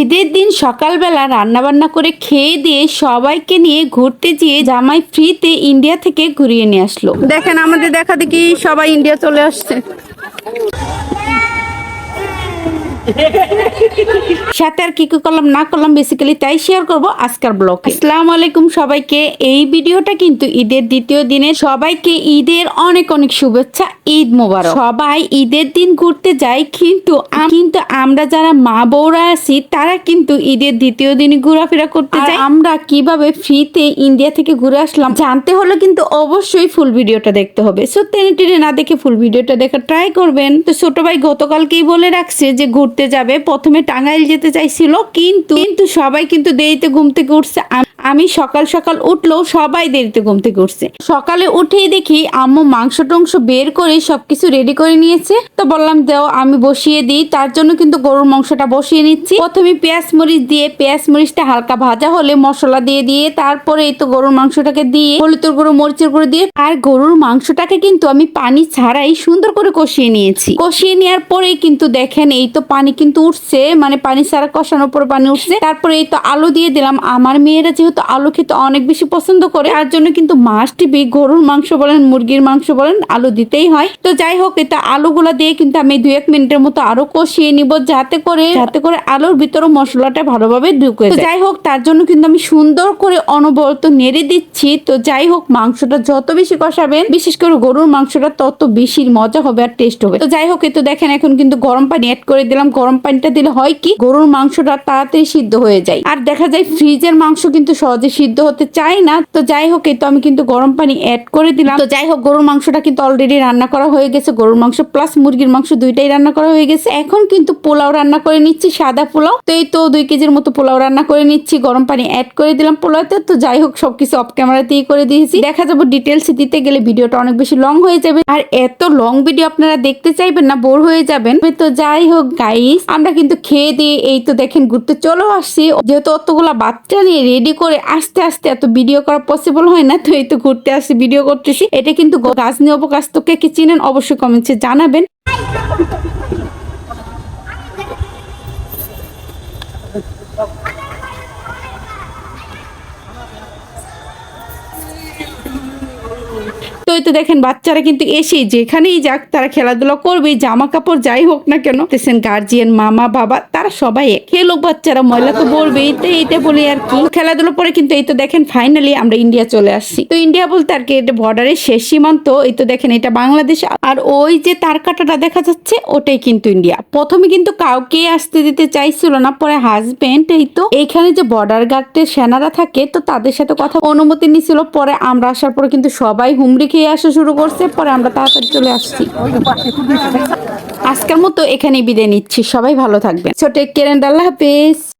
ঈদের দিন সকালবেলা রান্নাবান্না করে খেয়ে দিয়ে সবাইকে নিয়ে ঘুরতে গিয়ে জামাই ফ্রিতে ইন্ডিয়া থেকে ঘুরিয়ে নিয়ে আসলো। দেখেন আমাদের দেখা দেখি সবাই ইন্ডিয়া চলে আসছে। সাথে আর কি কি করলাম না করলাম বেসিক্যালি তাই শেয়ার করব আজকের ব্লগ আসসালামু আলাইকুম সবাইকে। এই ভিডিওটা কিন্তু ঈদের দ্বিতীয় দিনে সবাইকে ঈদের অনেক অনেক শুভেচ্ছা ঈদ মোবারক। সবাই ঈদের দিন ঘুরতে যায় কিন্তু কিন্তু আমরা যারা মা বউরা আছি তারা কিন্তু ঈদের দ্বিতীয় দিনে ঘোরাফেরা করতে যাই আমরা কীভাবে ফ্রিতে ইন্ডিয়া থেকে ঘুরে আসলাম জানতে হলে কিন্তু অবশ্যই ফুল ভিডিওটা দেখতে হবে। সো টেনে টেনে না দেখে ফুল ভিডিওটা দেখা ট্রাই করবেন। তো ছোট ভাই গতকালকেই বলে রাখছে যে ঘুরতে যাবে। প্রথমে টাঙ্গাইল যেতে চাইছিল, কিন্তু কিন্তু সবাই কিন্তু দেরিতে ঘুম থেকে উঠছে। আমি সকাল সকাল উঠলেও সবাই দেরিতে ঘুম থেকে উঠছে। সকালে উঠেই দেখি আম্মু মাংস টংস বের করে সবকিছু রেডি করে নিয়েছে। তো বললাম, দাও, আমি বসিয়ে দিই। তার জন্য কিন্তু গরুর মাংসটা বসিয়ে নিচ্ছি। প্রথমে পেঁয়াজ মরিচ দিয়ে পেঁয়াজ মরিচটা হালকা ভাজা হলে মশলা দিয়ে দিয়ে তারপরে এই তো গরুর মাংসটাকে দিয়ে হলুদের গুঁড়ো, মরিচের গুঁড়ো দিয়ে আর গরুর মাংসটাকে কিন্তু আমি পানি ছাড়াই সুন্দর করে কষিয়ে নিয়েছি। কষিয়ে নেওয়ার পরেই কিন্তু দেখেন, এই তো পানি কিন্তু উঠছে মানে পানি ছাড়া কষানোর পরে পানি উঠছে। তারপরে এই তো আলু দিয়ে দিলাম। আমার মেয়েরা যেহেতু আলু খেতে অনেক বেশি পছন্দ করে, তার জন্য কিন্তু মাস্ট বি গরুর মাংস বলেন, মুরগির মাংস বলেন, আলু দিতেই হয়। তো যাই হোক এটা আলুগুলো দিয়ে কিন্তু আমি দুই এক মিনিটের মতো আরও কষিয়ে নিব, যাতে করে যাতে করে আলুর ভিতরে মশলাটা ভালোভাবে ঢুকে তো যাই হোক, তার জন্য কিন্তু আমি সুন্দর করে অনবরত নেড়ে দিচ্ছি। তো যাই হোক, মাংসটা যত বেশি কষাবেন, বিশেষ করে গরুর মাংসটা তত বেশি মজা হবে আর টেস্ট হবে। তো যাই হোক, এই তো দেখেন, এখন কিন্তু গরম পানি অ্যাড করে দিলাম। গরম পানিটা দিলে হয় কি? গরুর মাংসটা তাড়াতাড়ি সিদ্ধ হয়ে যায়। আর দেখা যায় ফ্রিজের মাংস কিন্তু সহজে সিদ্ধ হতে চায় না। তো যাই হোক, এই তো আমি কিন্তু গরম পানি অ্যাড করে দিলাম। তো যাই হোক, গরুর মাংসটা কিন্তু অলরেডি রান্না করা হয়ে গেছে। গরুর মাংস প্লাস মুরগির মাংস দুইটাই রান্না করা হয়ে গেছে। এখন কিন্তু পোলাও রান্না করে নিচ্ছি, সাদা পোলাও। তো এই তো দুই কেজির মতো পোলাও রান্না করে নিচ্ছি, গরম পানি অ্যাড করে দিলাম পোলাওতে। তো যাই হোক, সবকিছু অফ ক্যামেরাতেই করে দিয়েছি। দেখা যাব ডিটেলস দিতে গেলে ভিডিওটা অনেক বেশি লং হয়ে যাবে। আর এত লং ভিডিও আপনারা দেখতে চাইবেন না বোর হয়ে যাবেন। তো যাই হোক গাইস আমরা কিন্তু খেয়ে দিয়ে এই তো দেখেন ঘুরতে চলে আসছি। যেহেতু অতগুলা বাচ্চা নিয়ে রেডি করে আস্তে আস্তে এত ভিডিও করা পসিবল হয় না, তো এই তো ঘুরতে আসছি ভিডিও করতেছি। এটা কিন্তু গাজনি অবকাশ তো কে কি চিনেন অবশ্যই কমেন্টে জানাবেন। তো তো দেখেন, বাচ্চারা কিন্তু এসে যেখানেই যাক তারা খেলাধুলা করবে জামা কাপড় যাই হোক না কেন। দেখছেন গার্জিয়ান মামা, বাবা, তারা সবাই এক। বাচ্চারা, ময়লা তো বলবেই তো এইটা বলি আর কি। খেলাধুলা পরে কিন্তু এই তো দেখেন ফাইনালি আমরা ইন্ডিয়া চলে আসছি। তো ইন্ডিয়া বলতে আর কি, এটা বর্ডারের শেষ সীমান্ত। এই তো দেখেন, এটা বাংলাদেশ। আর ওই যে তার কাটাটা দেখা যাচ্ছে, ওটাই কিন্তু ইন্ডিয়া প্রথমে কিন্তু কাউকে আসতে দিতে চাইছিল না, পরে হাজবেন্ড এই তো। এখানে যে বর্ডার গার্ডের সেনারা থাকে, তো তাদের সাথে কথা, অনুমতি নিছিল। পরে আমরা আসার পরে কিন্তু সবাই হুমড়ি খেয়ে আসা শুরু করছে, পরে আমরা তাড়াতাড়ি চলে আসছি। আজকের মতো এখানে বিদায় নিচ্ছি, সবাই ভালো থাকবেন। ছোট কেরেন আল্লাহ হাফেজ।